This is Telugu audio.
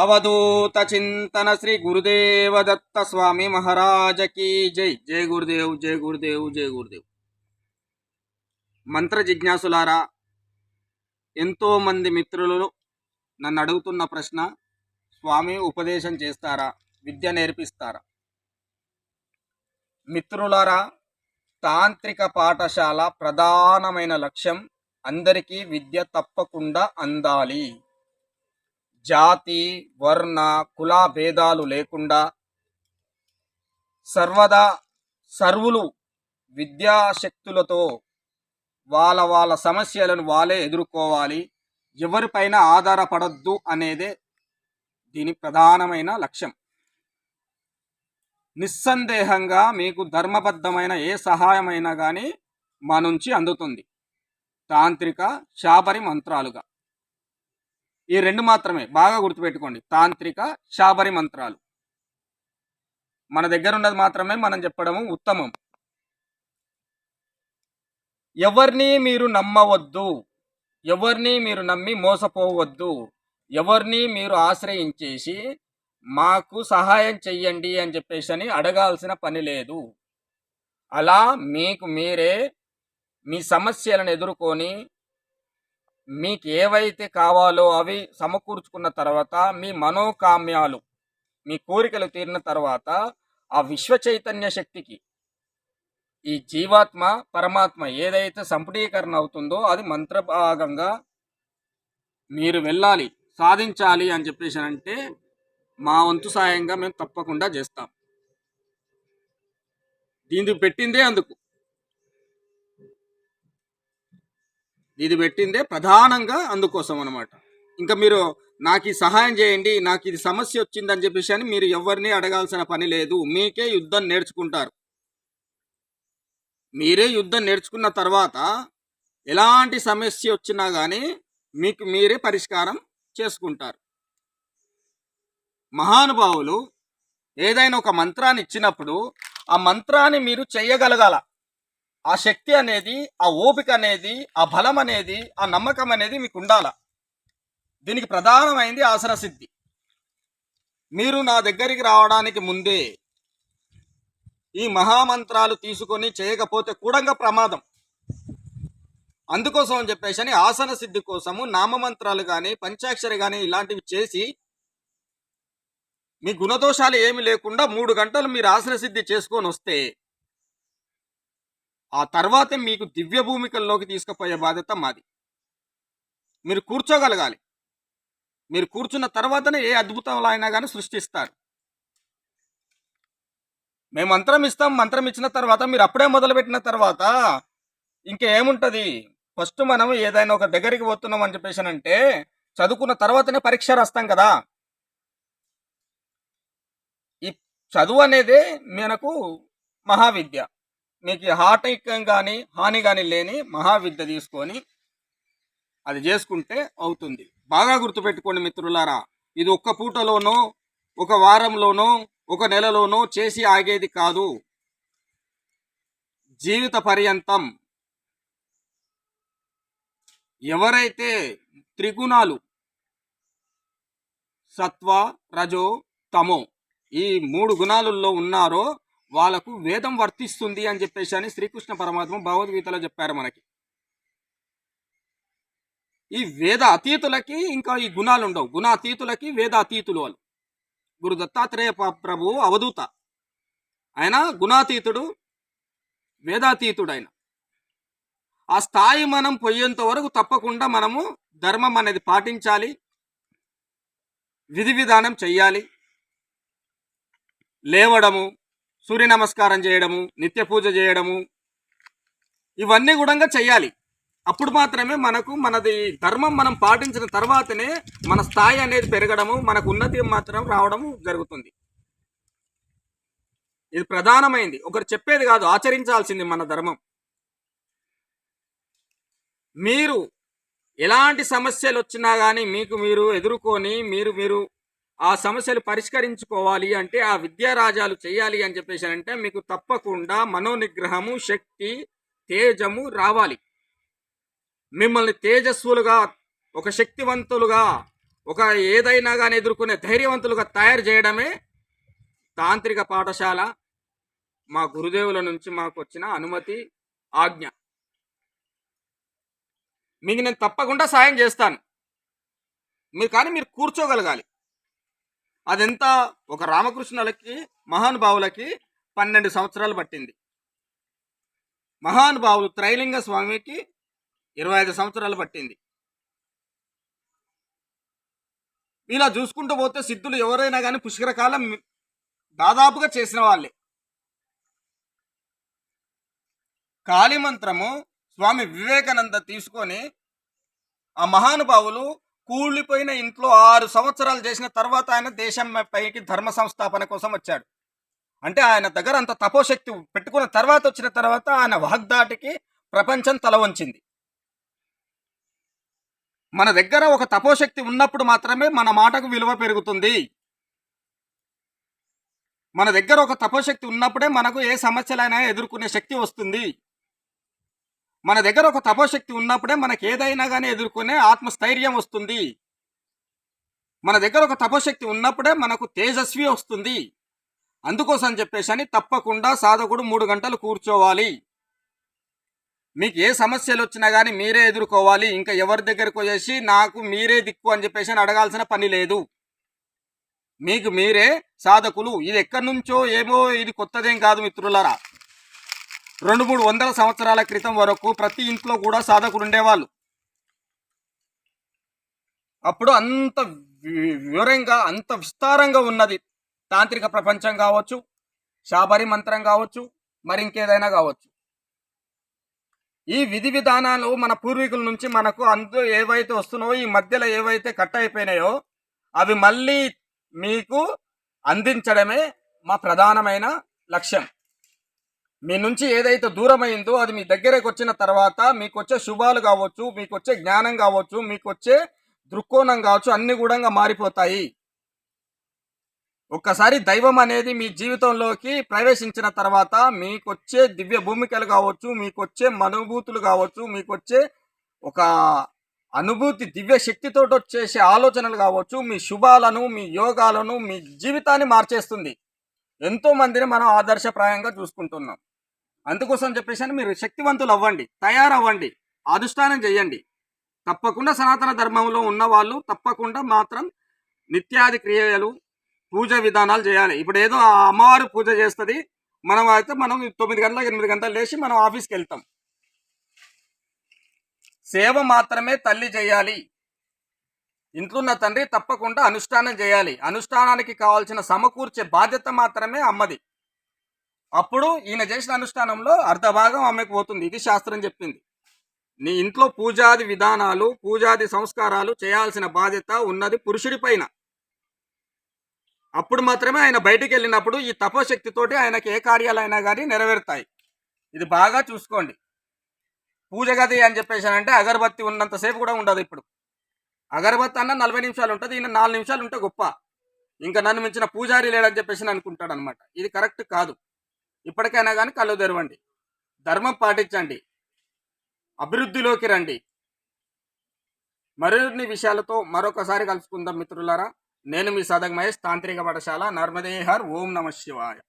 అవధూత చింతన శ్రీ గురుదేవ దత్త స్వామి మహారాజకి జై. జై గురుదేవ్ జై గురుదేవ్ జై గురుదేవ్. మంత్ర జిజ్ఞాసులారా ఎంతో మంది మిత్రులు నన్ను అడుగుతున్న ప్రశ్న స్వామి ఉపదేశం చేస్తారా? విద్య నేర్పిస్తారా? మిత్రులారా తాంత్రిక పాఠశాల ప్రధానమైన లక్ష్యం అందరికీ విద్య తప్పకుండా అందాలి. జాతి వర్ణ కుల భేదాలు లేకుండా సర్వదా సర్వులు విద్యాశక్తులతో వాళ్ళ వాళ్ళ సమస్యలను వాళ్ళే ఎదుర్కోవాలి. ఎవరిపైన ఆధారపడద్దు అనేదే దీని ప్రధానమైన లక్ష్యం. నిస్సందేహంగా మీకు ధర్మబద్ధమైన ఏ సహాయమైనా కానీ మా నుంచి అందుతుంది. తాంత్రిక శాబరి మంత్రాలుగా. ఈ రెండు మాత్రమే. బాగా గుర్తుపెట్టుకోండి. తాంత్రిక శాబరి మంత్రాలు. మన దగ్గర ఉన్నది మాత్రమే మనం చెప్పడము ఉత్తమం. ఎవరిని మీరు నమ్మవద్దు. ఎవరిని మీరు నమ్మి మోసపోవద్దు. ఎవరిని మీరు ఆశ్రయించేసి మాకు సహాయం చెయ్యండి అని చెప్పేసి అని అడగాల్సిన పని లేదు. అలా మీకు మీరే మీ సమస్యలను ఎదుర్కొని మీకు ఏవైతే కావాలో అవి సమకూర్చుకున్న తర్వాత మీ మనోకామ్యాలు మీ కోరికలు తీరిన తర్వాత ఆ విశ్వ చైతన్య శక్తికి ఈ జీవాత్మ పరమాత్మ ఏదైతే సంపుటీకరణ అవుతుందో అది మంత్రభాగంగా మీరు వెళ్ళాలి సాధించాలి అని చెప్పేసి అంటే మా వంతు సాయంగా మేము తప్పకుండా చేస్తాం. దీనికి పెట్టిందే అందుకు. ఇది పెట్టిందే ప్రధానంగా అందుకోసం అనమాట ఇంకా మీరు నాకు ఈ సహాయం చేయండి నాకు ఇది సమస్య వచ్చిందని చెప్పేసి అని మీరు ఎవరిని అడగాల్సిన పని లేదు. మీకే యుద్ధం నేర్చుకుంటారు. మీరే యుద్ధం నేర్చుకున్న తర్వాత ఎలాంటి సమస్య వచ్చినా కానీ మీకు మీరే పరిష్కారం చేసుకుంటారు. మహానుభావులు ఏదైనా ఒక మంత్రాన్ని ఇచ్చినప్పుడు ఆ మంత్రాన్ని మీరు చేయగలగాల. ఆ శక్తి అనేది ఆ ఓపిక అనేది ఆ బలం అనేది ఆ నమ్మకం అనేది మీకు ఉండాల. దీనికి ప్రధానమైంది ఆసన సిద్ధి. మీరు నా దగ్గరికి రావడానికి ముందే ఈ మహామంత్రాలు తీసుకొని చేయకపోతే కూడంగా ప్రమాదం. అందుకోసం అని చెప్పేసి అని ఆసన సిద్ధి కోసము నామమంత్రాలు కానీ పంచాక్షరి కానీ ఇలాంటివి చేసి మీ గుణదోషాలు ఏమి లేకుండా మూడు గంటలు మీరు ఆసన సిద్ధి చేసుకొని వస్తే ఆ తర్వాతే మీకు దివ్య భూమికల్లోకి తీసుకుపోయే బాధ్యత మాది. మీరు కూర్చోగలగాలి. మీరు కూర్చున్న తర్వాతనే ఏ అద్భుతంలో అయినా కానీ సృష్టిస్తారు. మేము మంత్రం ఇస్తాం మంత్రం ఇచ్చిన తర్వాత మీరు అప్పుడే మొదలుపెట్టిన తర్వాత ఇంకేముంటుంది? ఫస్ట్ మనం ఏదైనా ఒక దగ్గరికి పోతున్నాం అని చెప్పేసి అంటే చదువుకున్న తర్వాతనే పరీక్ష రాస్తాం కదా. ఈ చదువు అనేది మనకు మహావిద్య. మీకు హాటైకం కానీ హాని కానీ లేని మహావిద్య తీసుకొని అది చేసుకుంటే అవుతుంది. బాగా గుర్తుపెట్టుకోండి మిత్రులారా ఇది ఒక్క పూటలోనో ఒక వారంలోనో ఒక నెలలోనో చేసి ఆగేది కాదు. జీవిత పర్యంతం ఎవరైతే త్రిగుణాలు సత్వ రజో తమో ఈ మూడు గుణాలలో ఉన్నారో వాళ్ళకు వేదం వర్తిస్తుంది అని చెప్పేసి అని శ్రీకృష్ణ పరమాత్మ భగవద్గీతలో చెప్పారు మనకి. ఈ వేద అతీతులకి ఇంకా ఈ గుణాలు ఉండవు. గుణాతీతులకి వేద అతీతులు వాళ్ళు. గురు దత్తాత్రేయ ప్రభు అవధూత. ఆయన గుణాతీతుడు వేదాతీతుడు ఆయన ఆ స్థాయి మనం పోయేంత వరకు తప్పకుండా మనము ధర్మం అనేది పాటించాలి. విధి విధానం చెయ్యాలి. లేవడము సూర్య నమస్కారం చేయడము నిత్య పూజ చేయడము ఇవన్నీ కూడా చేయాలి అప్పుడు మాత్రమే మనకు మనది ధర్మం మనం పాటించిన తర్వాతనే మన స్థాయి అనేది పెరగడము మనకు ఉన్నతి మాత్రం రావడము జరుగుతుంది. ఇది ప్రధానమైంది. ఒకరు చెప్పేది కాదు ఆచరించాల్సింది మన ధర్మం. మీరు ఎలాంటి సమస్యలు వచ్చినా కానీ మీకు మీరు ఎదుర్కొని మీరు మీరు ఆ సమస్యలు పరిష్కరించుకోవాలి అంటే ఆ విద్యారాజాలు చేయాలి అని చెప్పేసి అంటే మీకు తప్పకుండా మనోనిగ్రహము శక్తి తేజము రావాలి. మిమ్మల్ని తేజస్సులుగా ఒక శక్తివంతులుగా ఒక ఏదైనా కానీ ఎదుర్కొనే ధైర్యవంతులుగా తయారు చేయడమే తాంత్రిక పాఠశాల మా గురుదేవుల నుంచి మాకు వచ్చిన అనుమతి ఆజ్ఞ. మీకు నేను తప్పకుండా సాయం చేస్తాను. మీరు కానీ మీరు కూర్చోగలగాలి. అదెంత ఒక రామకృష్ణులకి మహానుభావులకి పన్నెండు సంవత్సరాలు పట్టింది. మహానుభావులు త్రైలింగ స్వామికి ఇరవై ఐదు సంవత్సరాలు పట్టింది. ఇలా చూసుకుంటూ పోతే సిద్ధులు ఎవరైనా కానీ పుష్కరకాలం దాదాపుగా చేసిన వాళ్ళే. కాళీ మంత్రము స్వామి వివేకానంద తీసుకొని ఆ మహానుభావులు కూలిపోయిన ఇంట్లో ఆరు సంవత్సరాలు చేసిన తర్వాత ఆయన దేశం పైకి ధర్మ సంస్థాపన కోసం వచ్చాడు. అంటే ఆయన దగ్గర అంత తపోశక్తి పెట్టుకున్న తర్వాత వచ్చిన తర్వాత ఆయన వాగ్దాటికి ప్రపంచం తల వంచింది. మన దగ్గర ఒక తపోశక్తి ఉన్నప్పుడు మాత్రమే మన మాటకు విలువ పెరుగుతుంది. మన దగ్గర ఒక తపోశక్తి ఉన్నప్పుడే మనకు ఏ సమస్యలైనా ఎదుర్కొనే శక్తి వస్తుంది. మన దగ్గర ఒక తపోశక్తి ఉన్నప్పుడే మనకి ఏదైనా కానీ ఎదుర్కొనే ఆత్మస్థైర్యం వస్తుంది. మన దగ్గర ఒక తపోశక్తి ఉన్నప్పుడే మనకు తేజస్వి వస్తుంది. అందుకోసం చెప్పేసి అని తప్పకుండా సాధకుడు మూడు గంటలు కూర్చోవాలి. మీకు ఏ సమస్యలు వచ్చినా కానీ మీరే ఎదుర్కోవాలి. ఇంకా ఎవరి దగ్గరకు వచ్చేసి నాకు మీరే దిక్కు అని చెప్పేసి అని అడగాల్సిన పని లేదు. మీకు మీరే సాధకులు. ఇది ఎక్కడి నుంచో ఏమో ఇది కొత్తదేం కాదు మిత్రులరా. రెండు మూడు వందల సంవత్సరాల క్రితం వరకు ప్రతి ఇంట్లో కూడా సాధకులు ఉండేవాళ్ళు. అప్పుడు అంత వి- వివరంగా అంత విస్తారంగా ఉన్నది. తాంత్రిక ప్రపంచం కావచ్చు శాబరి మంత్రం కావచ్చు మరి ఇంకేదైనా కావచ్చు. ఈ విధి విధానాలు మన పూర్వీకుల నుంచి మనకు అందులో ఏవైతే వస్తున్నాయో ఈ మధ్యలో ఏవైతే కట్ అయిపోయినాయో అవి మళ్ళీ మీకు అందించడమే మా ప్రధానమైన లక్ష్యం. మీ నుంచి ఏదైతే దూరమైందో అది మీ దగ్గరకు వచ్చిన తర్వాత మీకు వచ్చే శుభాలు కావచ్చు మీకు వచ్చే జ్ఞానం కావచ్చు మీకు వచ్చే దృక్కోణం కావచ్చు అన్ని కూడా మారిపోతాయి. ఒక్కసారి దైవం అనేది మీ జీవితంలోకి ప్రవేశించిన తర్వాత మీకు వచ్చే దివ్య భూమికలు కావచ్చు మీకు వచ్చే మనుభూతులు కావచ్చు మీకు వచ్చే ఒక అనుభూతి దివ్య శక్తితో వచ్చేసే ఆలోచనలు కావచ్చు మీ శుభాలను మీ యోగాలను మీ జీవితాన్ని మార్చేస్తుంది. ఎంతో మందిని మనం ఆదర్శప్రాయంగా చూసుకుంటున్నాం. అందుకోసం చెప్పేసి మీరు శక్తివంతులు అవ్వండి తయారవ్వండి అధిష్టానం చేయండి. తప్పకుండా సనాతన ధర్మంలో ఉన్న వాళ్ళు తప్పకుండా మాత్రం నిత్యాది క్రియలు పూజ విధానాలు చేయాలి. ఇప్పుడు ఏదో అమ్మవారు పూజ చేస్తుంది మనం అయితే మనం తొమ్మిది గంటల ఎనిమిది గంటలు లేచి మనం ఆఫీస్కి వెళ్తాం. సేవ మాత్రమే తల్లి చేయాలి. ఇంట్లో ఉన్న తండ్రి తప్పకుండా అనుష్ఠానం చేయాలి. అనుష్ఠానానికి కావాల్సిన సమకూర్చే బాధ్యత మాత్రమే అమ్మది. అప్పుడు ఈయన చేసిన అనుష్ఠానంలో అర్ధ భాగం ఆమెకు పోతుంది. ఇది శాస్త్రం చెప్పింది. నీ ఇంట్లో పూజాది విధానాలు పూజాది సంస్కారాలు చేయాల్సిన బాధ్యత ఉన్నది పురుషుడి పైన. అప్పుడు మాత్రమే ఆయన బయటికి వెళ్ళినప్పుడు ఈ తపోశక్తితోటి ఆయనకి ఏ కార్యాలైనా కానీ నెరవేరుతాయి. ఇది బాగా చూసుకోండి. పూజ గది అని చెప్పేసి అంటే అగరబత్తి ఉన్నంతసేపు కూడా ఉండదు ఇప్పుడు. అగరబత్తి అన్న నలభై నిమిషాలు ఉంటుంది ఈయన నాలుగు నిమిషాలు ఉంటే గొప్ప. ఇంకా నన్ను మించిన పూజారి లేడని చెప్పేసి అనుకుంటాడు అనమాట ఇది కరెక్ట్ కాదు. ఇప్పటికైనా కానీ కళ్ళు తెరవండి. ధర్మం పాటించండి. అభివృద్ధిలోకి రండి. మరిన్ని విషయాలతో మరొకసారి కలుసుకుందాం మిత్రులారా. నేను మీ సదగ్ మహేష్ తాంత్రిక పాఠశాల నర్మదేహర్. ఓం నమ శివాయ.